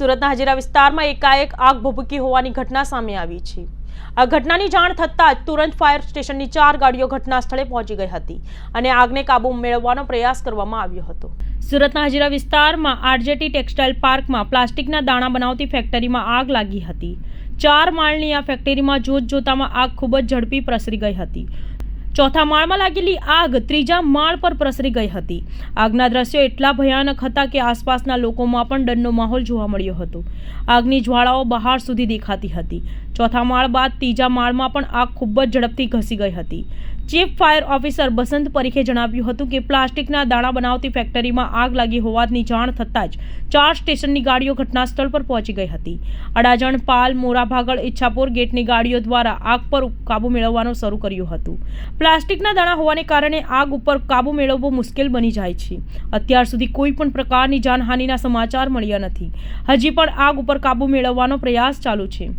સુરતના હજીરા વિસ્તારમાં એકાએક આગ ભભૂકી હોવાની ઘટના સામે આવી છે. આ ઘટનાની જાણ થતાં જ તુરંત ફાયર સ્ટેશનની ચાર ગાડીઓ ઘટના સ્થળે પહોંચી ગઈ હતી અને આગને કાબુ મેળવવાનો પ્રયાસ કરવામાં આવ્યો હતો. સુરતના હજીરા વિસ્તારમાં આરજેટી ટેક્સટાઇલ પાર્કમાં પ્લાસ્ટિકના દાણા બનાવતી ફેક્ટરીમાં આગ લાગી હતી. ચાર માળની આ ફેક્ટરીમાં જોત જોતામાં આગ ખૂબ જ ઝડપી પ્રસરી ગઈ હતી. ચોથા માળમાં લાગેલી આગ ત્રીજા માળ પર પ્રસરી ગઈ હતી. આગના દ્રશ્યો એટલા ભયાનક હતા કે આસપાસના લોકોમાં પણ ડરનો માહોલ જોવા મળ્યો હતો. આગની જ્વાળાઓ બહાર સુધી દેખાતી હતી. ચોથા માળ બાદ ત્રીજા માળમાં પણ આગ ખૂબ જ ઝડપથી ઘસી ગઈ હતી. ચીફ ફાયર ઓફિસર બસંત પરીખે જણાવ્યું હતું કે પ્લાસ્ટિકના દાણા બનાવતી ફેક્ટરીમાં આગ લાગી હોવાની જાણ થતાં જ ચાર સ્ટેશનની ગાડીઓ ઘટનાસ્થળ પર પહોંચી ગઈ હતી. અડાજણ, પાલ, મોરાભાગળ, ઈચ્છાપુર ગેટની ગાડીઓ દ્વારા આગ પર કાબુ મેળવવાનું શરૂ કર્યું હતું. પ્લાસ્ટિકના દાણા હોવાને કારણે આગ ઉપર કાબુ મેળવવો મુશ્કેલ બની જાય છે. અત્યાર સુધી કોઈ પણ પ્રકારની જાનહાનિના સમાચાર મળ્યા નથી. હજી પણ આગ ઉપર કાબુ મેળવવાનો પ્રયાસ ચાલુ છે.